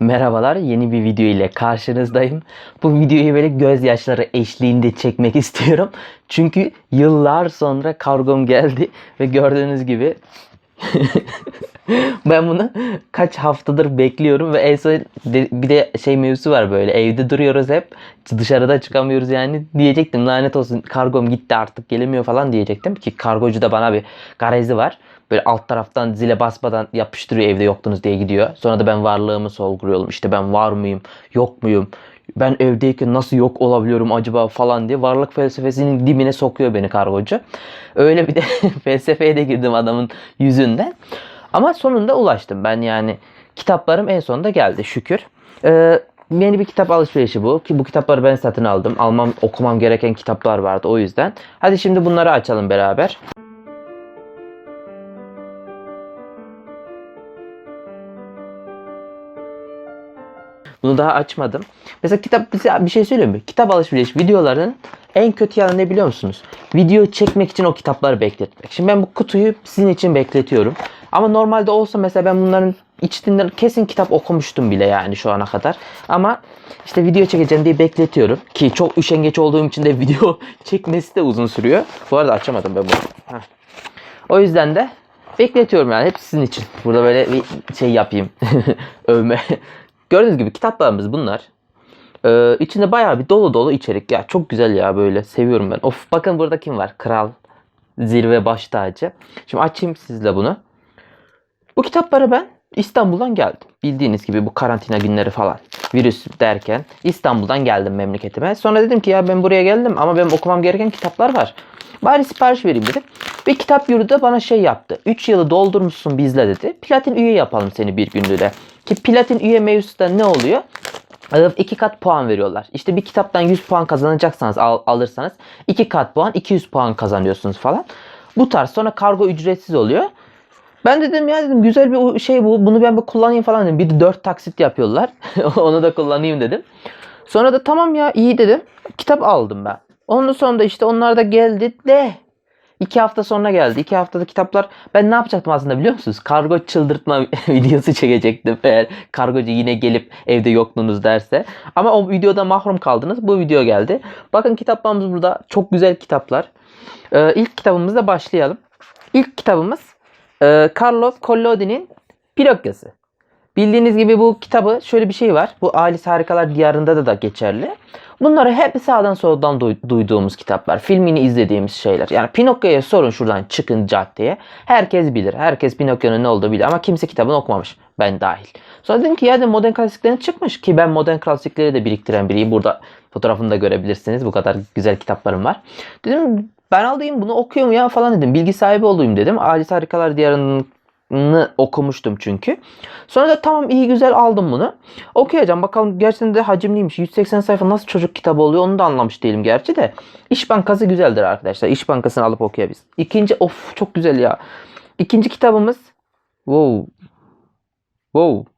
Merhabalar, yeni bir video ile karşınızdayım. Bu videoyu böyle gözyaşları eşliğinde çekmek istiyorum. Çünkü yıllar sonra kargom geldi ve gördüğünüz gibi ben bunu kaç haftadır bekliyorum ve en son de- bir de şey mevzusu var böyle evde duruyoruz hep dışarıda çıkamıyoruz yani diyecektim lanet olsun kargom gitti artık gelemiyor falan diyecektim ki kargocu da bana bir garezi var. Böyle alt taraftan zile basmadan yapıştırıyor evde yoktunuz diye gidiyor. Sonra da ben varlığımı sorguluyorum. İşte ben var mıyım, yok muyum? Ben evdeyken nasıl yok olabiliyorum acaba falan diye varlık felsefesinin dibine sokuyor beni kargocu. Öyle bir de felsefeye de girdim adamın yüzünden. Ama sonunda ulaştım. Ben yani kitaplarım en sonunda geldi şükür. Ee, yeni bir kitap alışverişi bu. Ki bu kitapları ben satın aldım. Almam, okumam gereken kitaplar vardı o yüzden. Hadi şimdi bunları açalım beraber. Bunu daha açmadım. Mesela kitap bir şey söyleyeyim mi? Kitap alışveriş videoların en kötü yanı ne biliyor musunuz? Video çekmek için o kitapları bekletmek. Şimdi ben bu kutuyu sizin için bekletiyorum. Ama normalde olsa mesela ben bunların içinden kesin kitap okumuştum bile yani şu ana kadar. Ama işte video çekeceğim diye bekletiyorum. Ki çok üşengeç olduğum için de video çekmesi de uzun sürüyor. Bu arada açamadım ben bunu. Heh. O yüzden de bekletiyorum yani hep sizin için. Burada böyle bir şey yapayım. Övme. Gördüğünüz gibi kitaplarımız bunlar. Ee, içinde bayağı bir dolu dolu içerik. Ya çok güzel ya böyle. Seviyorum ben. Of bakın burada kim var? Kral. Zirve baş tacı. Şimdi açayım sizle bunu. Bu kitapları ben İstanbul'dan geldim. Bildiğiniz gibi bu karantina günleri falan. Virüs derken İstanbul'dan geldim memleketime. Sonra dedim ki ya ben buraya geldim ama benim okumam gereken kitaplar var. Bari sipariş vereyim dedim. Ve kitap yurdu da bana şey yaptı. 3 yılı doldurmuşsun bizle dedi. Platin üye yapalım seni bir günlüğüne. Ki platin üye mevzusu da ne oluyor? Ee, iki kat puan veriyorlar. İşte bir kitaptan 100 puan kazanacaksanız al- alırsanız iki kat puan 200 puan kazanıyorsunuz falan. Bu tarz sonra kargo ücretsiz oluyor. Ben dedim ya dedim güzel bir şey bu. Bunu ben bir kullanayım falan dedim. Bir de 4 taksit yapıyorlar. Onu da kullanayım dedim. Sonra da tamam ya iyi dedim. Kitap aldım ben. Ondan sonra da işte onlar da geldi de iki hafta sonra geldi. İki haftada kitaplar ben ne yapacaktım aslında biliyor musunuz? Kargo çıldırtma videosu çekecektim eğer kargocu yine gelip evde yokluğunuz derse. Ama o videoda mahrum kaldınız. Bu video geldi. Bakın kitaplarımız burada. Çok güzel kitaplar. Ee, ilk kitabımızla başlayalım. İlk kitabımız e, Carlos Collodi'nin Pinokyo'su. Bildiğiniz gibi bu kitabı şöyle bir şey var. Bu Alice Harikalar Diyarında da, da geçerli. Bunları hep sağdan soldan duy- duyduğumuz kitaplar. Filmini izlediğimiz şeyler. Yani Pinokyo'ya sorun şuradan çıkın caddeye. Herkes bilir. Herkes Pinokyo'nun ne olduğunu bilir. Ama kimse kitabını okumamış. Ben dahil. Sonra dedim ki ya dedim modern klasiklerin çıkmış. Ki ben modern klasikleri de biriktiren biriyim. Burada fotoğrafını da görebilirsiniz. Bu kadar güzel kitaplarım var. Dedim ben alayım bunu okuyayım ya falan dedim. Bilgi sahibi olayım dedim. Alice Harikalar Diyarı'nın okumuştum çünkü. Sonra da tamam iyi güzel aldım bunu. Okuyacağım bakalım gerçekten de hacimliymiş. 180 sayfa nasıl çocuk kitabı oluyor onu da anlamış değilim gerçi de. İş Bankası güzeldir arkadaşlar. İş Bankası'nı alıp okuyabiliriz. İkinci of çok güzel ya. İkinci kitabımız wow. Wow.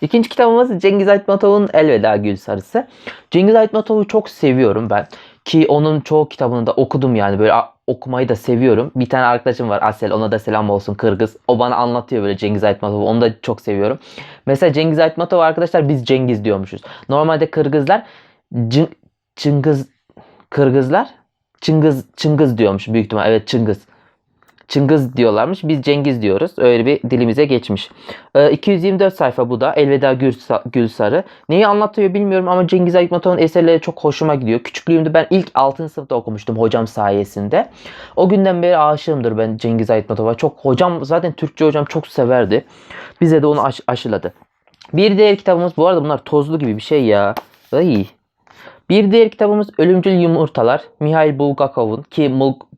İkinci kitabımız Cengiz Aytmatov'un Elveda Gül Sarısı. Cengiz Aytmatov'u çok seviyorum ben. Ki onun çoğu kitabını da okudum yani böyle okumayı da seviyorum. Bir tane arkadaşım var Asel ona da selam olsun Kırgız. O bana anlatıyor böyle Cengiz Aytmatov'u onu da çok seviyorum. Mesela Cengiz Aytmatov arkadaşlar biz Cengiz diyormuşuz. Normalde Kırgızlar Cın- Çıngız Kırgızlar Çıngız Çıngız diyormuş büyük ihtimal. Evet Çıngız. Çıngız diyorlarmış. Biz Cengiz diyoruz. Öyle bir dilimize geçmiş. Ee, 224 sayfa bu da. Elveda Gülsa- Gülsarı. Neyi anlatıyor bilmiyorum ama Cengiz Aytmatov'un eserleri çok hoşuma gidiyor. Küçüklüğümde ben ilk 6. sınıfta okumuştum hocam sayesinde. O günden beri aşığımdır ben Cengiz Aytmatov'a. Çok hocam zaten Türkçe hocam çok severdi. Bize de onu aş- aşıladı. Bir diğer kitabımız bu arada bunlar tozlu gibi bir şey ya. Ay. Bir diğer kitabımız Ölümcül Yumurtalar. Mihail Bulgakov'un ki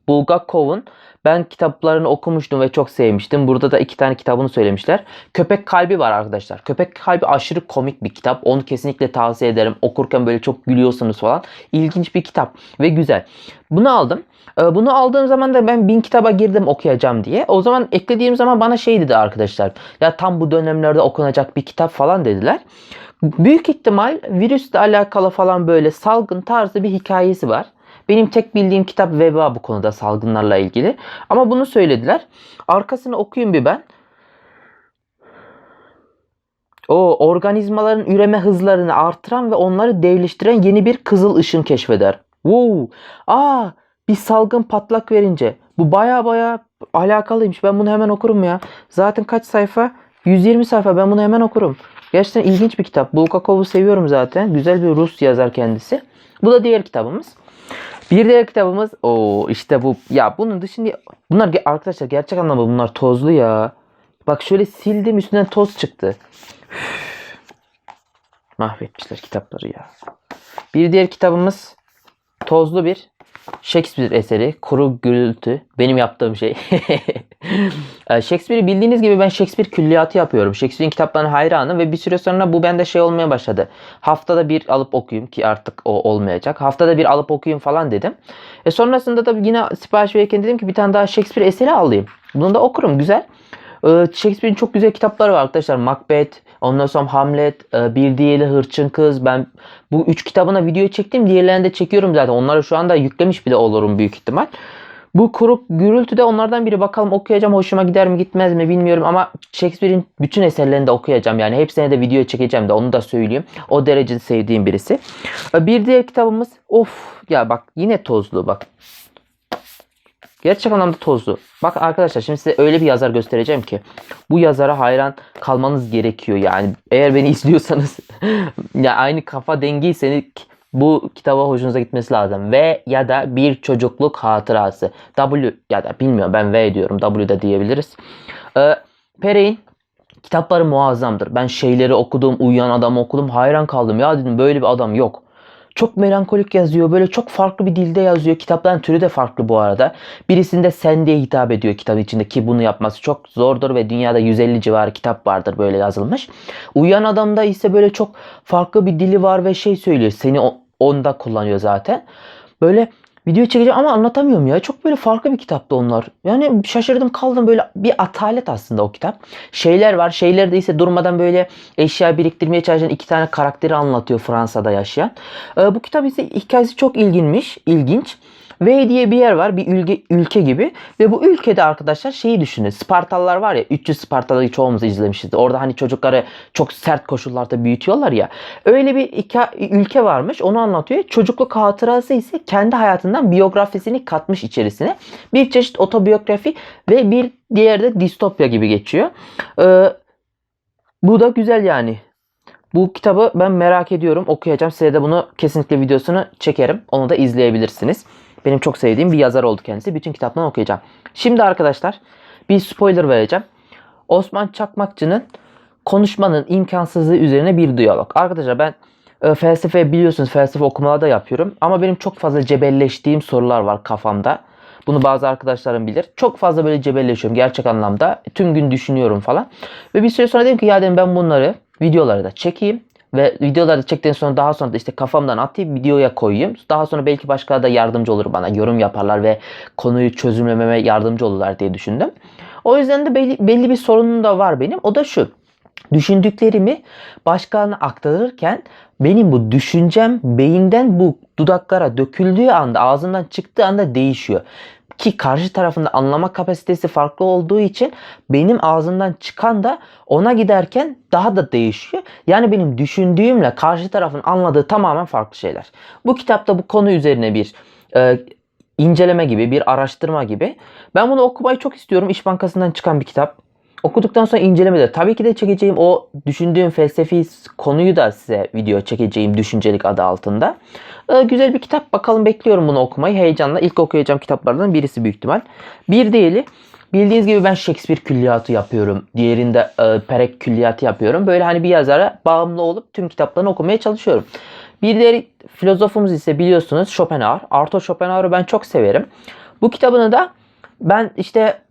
Bulgakov'un ben kitaplarını okumuştum ve çok sevmiştim. Burada da iki tane kitabını söylemişler. Köpek Kalbi var arkadaşlar. Köpek Kalbi aşırı komik bir kitap. Onu kesinlikle tavsiye ederim. Okurken böyle çok gülüyorsunuz falan. İlginç bir kitap ve güzel. Bunu aldım. Ee, Bunu aldığım zaman da ben bin kitaba girdim okuyacağım diye. O zaman eklediğim zaman bana şey dedi arkadaşlar. Ya tam bu dönemlerde okunacak bir kitap falan dediler. Büyük ihtimal virüsle alakalı falan böyle salgın tarzı bir hikayesi var. Benim tek bildiğim kitap Veba bu konuda salgınlarla ilgili. Ama bunu söylediler. Arkasını okuyayım bir ben. O organizmaların üreme hızlarını artıran ve onları devleştiren yeni bir kızıl ışın keşfeder. Wow. Aa, bir salgın patlak verince. Bu baya baya alakalıymış. Ben bunu hemen okurum ya. Zaten kaç sayfa? 120 sayfa. Ben bunu hemen okurum. Gerçekten ilginç bir kitap. Bulgakov'u seviyorum zaten. Güzel bir Rus yazar kendisi. Bu da diğer kitabımız. Bir diğer kitabımız o işte bu. Ya bunun dışında bunlar arkadaşlar gerçek anlamda bunlar tozlu ya. Bak şöyle sildim üstünden toz çıktı. Üf. Mahvetmişler kitapları ya. Bir diğer kitabımız tozlu bir Shakespeare eseri. Kuru gürültü. Benim yaptığım şey. Ee, Shakespeare'i bildiğiniz gibi ben Shakespeare külliyatı yapıyorum. Shakespeare'in kitaplarına hayranım ve bir süre sonra bu bende şey olmaya başladı. Haftada bir alıp okuyayım ki artık o olmayacak. Haftada bir alıp okuyayım falan dedim. E sonrasında da yine sipariş verirken dedim ki bir tane daha Shakespeare eseri alayım. Bunu da okurum güzel. Ee, Shakespeare'in çok güzel kitapları var arkadaşlar. Macbeth, ondan sonra Hamlet, e, bir diğeri Hırçın Kız. Ben bu üç kitabına video çektim. Diğerlerini de çekiyorum zaten. Onları şu anda yüklemiş bile olurum büyük ihtimal. Bu kuru gürültü de onlardan biri. Bakalım okuyacağım. Hoşuma gider mi gitmez mi bilmiyorum ama Shakespeare'in bütün eserlerini de okuyacağım. Yani hepsine de video çekeceğim de onu da söyleyeyim. O derece sevdiğim birisi. Ee, Bir diğer kitabımız of ya bak yine tozlu bak. Gerçek anlamda tozlu. Bak arkadaşlar şimdi size öyle bir yazar göstereceğim ki bu yazara hayran kalmanız gerekiyor yani. Eğer beni izliyorsanız ya aynı kafa dengiyseniz bu kitaba hoşunuza gitmesi lazım. V ya da bir çocukluk hatırası. W ya da bilmiyorum ben V diyorum. W da diyebiliriz. Ee, Perey'in kitapları muazzamdır. Ben şeyleri okudum, uyuyan adamı okudum. Hayran kaldım. Ya dedim böyle bir adam yok. Çok melankolik yazıyor. Böyle çok farklı bir dilde yazıyor. Kitapların türü de farklı bu arada. Birisinde sen diye hitap ediyor kitabın içinde ki bunu yapması çok zordur ve dünyada 150 civarı kitap vardır böyle yazılmış. Uyuyan adamda ise böyle çok farklı bir dili var ve şey söylüyor. Seni onda kullanıyor zaten. Böyle video çekeceğim ama anlatamıyorum ya. Çok böyle farklı bir kitaptı onlar. Yani şaşırdım kaldım böyle bir atalet aslında o kitap. Şeyler var. Şeylerde ise durmadan böyle eşya biriktirmeye çalışan iki tane karakteri anlatıyor Fransa'da yaşayan. Ee, bu kitap ise hikayesi çok ilginmiş, ilginç. V diye bir yer var, bir ülke, ülke gibi ve bu ülkede arkadaşlar şeyi düşünün. Spartalılar var ya, 300 Spartalı'yı çoğumuz izlemişiz. Orada hani çocukları çok sert koşullarda büyütüyorlar ya. Öyle bir hika- ülke varmış, onu anlatıyor. Çocukluk hatırası ise kendi hayatından biyografisini katmış içerisine. Bir çeşit otobiyografi ve bir diğer de distopya gibi geçiyor. Ee, bu da güzel yani. Bu kitabı ben merak ediyorum. Okuyacağım. Size de bunu kesinlikle videosunu çekerim. Onu da izleyebilirsiniz. Benim çok sevdiğim bir yazar oldu kendisi. Bütün kitaplarını okuyacağım. Şimdi arkadaşlar bir spoiler vereceğim. Osman Çakmakçı'nın konuşmanın imkansızlığı üzerine bir diyalog. Arkadaşlar ben e, felsefe biliyorsunuz felsefe okumalarda yapıyorum. Ama benim çok fazla cebelleştiğim sorular var kafamda. Bunu bazı arkadaşlarım bilir. Çok fazla böyle cebelleşiyorum gerçek anlamda. Tüm gün düşünüyorum falan. Ve bir süre sonra dedim ki ya dedim ben bunları videoları da çekeyim. Ve videoları çektikten sonra daha sonra da işte kafamdan atayım videoya koyayım. Daha sonra belki başkaları da yardımcı olur bana. Yorum yaparlar ve konuyu çözümlememe yardımcı olurlar diye düşündüm. O yüzden de belli, belli bir sorunum da var benim. O da şu. Düşündüklerimi başkalarına aktarırken benim bu düşüncem beyinden bu dudaklara döküldüğü anda ağzından çıktığı anda değişiyor. Ki karşı tarafında anlama kapasitesi farklı olduğu için benim ağzımdan çıkan da ona giderken daha da değişiyor. Yani benim düşündüğümle karşı tarafın anladığı tamamen farklı şeyler. Bu kitapta bu konu üzerine bir e, inceleme gibi, bir araştırma gibi. Ben bunu okumayı çok istiyorum. İş Bankası'ndan çıkan bir kitap. Okuduktan sonra incelemeleri tabii ki de çekeceğim o düşündüğüm felsefi konuyu da size video çekeceğim düşüncelik adı altında. Ee, güzel bir kitap. Bakalım bekliyorum bunu okumayı. Heyecanla ilk okuyacağım kitaplardan birisi büyük ihtimal. Bir diğeri bildiğiniz gibi ben Shakespeare külliyatı yapıyorum. Diğerinde e, Perek külliyatı yapıyorum. Böyle hani bir yazara bağımlı olup tüm kitaplarını okumaya çalışıyorum. Bir diğer filozofumuz ise biliyorsunuz Schopenhauer. Arthur Schopenhauer'ı ben çok severim. Bu kitabını da ben işte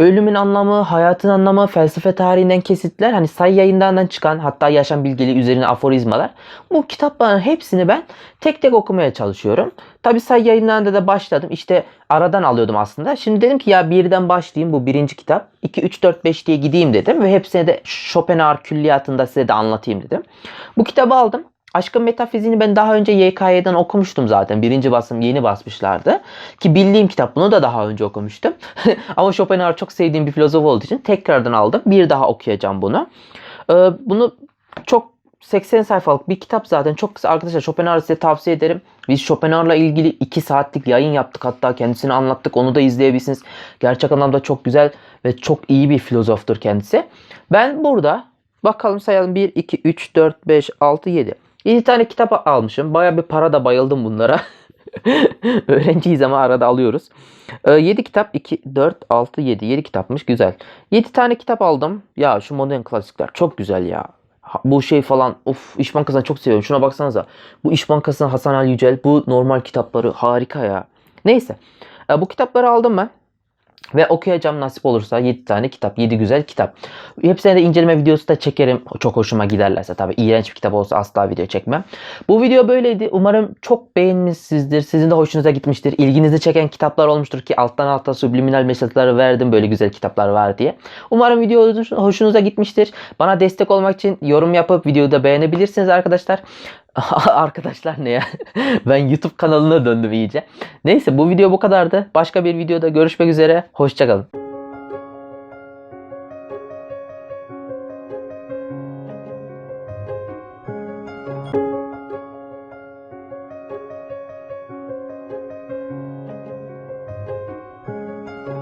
Ölümün anlamı, hayatın anlamı, felsefe tarihinden kesitler, hani sayı yayınlarından çıkan hatta yaşam bilgeliği üzerine aforizmalar. Bu kitapların hepsini ben tek tek okumaya çalışıyorum. Tabi sayı yayınlarında da başladım. İşte aradan alıyordum aslında. Şimdi dedim ki ya birden başlayayım bu birinci kitap. 2, 3, 4, 5 diye gideyim dedim. Ve hepsine de Schopenhauer külliyatında size de anlatayım dedim. Bu kitabı aldım. Aşkın Metafiziğini ben daha önce YKY'den okumuştum zaten. Birinci basım yeni basmışlardı. Ki bildiğim kitap bunu da daha önce okumuştum. Ama Schopenhauer çok sevdiğim bir filozof olduğu için tekrardan aldım. Bir daha okuyacağım bunu. Ee, bunu çok 80 sayfalık bir kitap zaten. Çok kısa arkadaşlar Schopenhauer'ı size tavsiye ederim. Biz Schopenhauer'la ilgili 2 saatlik yayın yaptık hatta kendisini anlattık. Onu da izleyebilirsiniz. Gerçek anlamda çok güzel ve çok iyi bir filozoftur kendisi. Ben burada bakalım sayalım 1, 2, 3, 4, 5, 6, 7. 7 tane kitap almışım. Baya bir para da bayıldım bunlara. Öğrenciyiz ama arada alıyoruz. 7 kitap 2, 4, 6, 7. 7 kitapmış güzel. 7 tane kitap aldım. Ya şu modern klasikler çok güzel ya. Bu şey falan of İş Bankası'nı çok seviyorum. Şuna baksanıza. Bu İş Bankası'nın Hasan Ali Yücel. Bu normal kitapları harika ya. Neyse. E, Bu kitapları aldım ben. Ve okuyacağım nasip olursa 7 tane kitap. 7 güzel kitap. Hepsine de inceleme videosu da çekerim. Çok hoşuma giderlerse tabii. iğrenç bir kitap olsa asla video çekmem. Bu video böyleydi. Umarım çok beğenmişsinizdir. Sizin de hoşunuza gitmiştir. İlginizi çeken kitaplar olmuştur ki alttan alta subliminal mesajları verdim. Böyle güzel kitaplar var diye. Umarım video hoşunuza gitmiştir. Bana destek olmak için yorum yapıp videoyu da beğenebilirsiniz arkadaşlar. arkadaşlar ne ya? ben YouTube kanalına döndüm iyice. Neyse bu video bu kadardı. Başka bir videoda görüşmek üzere. Hoşçakalın.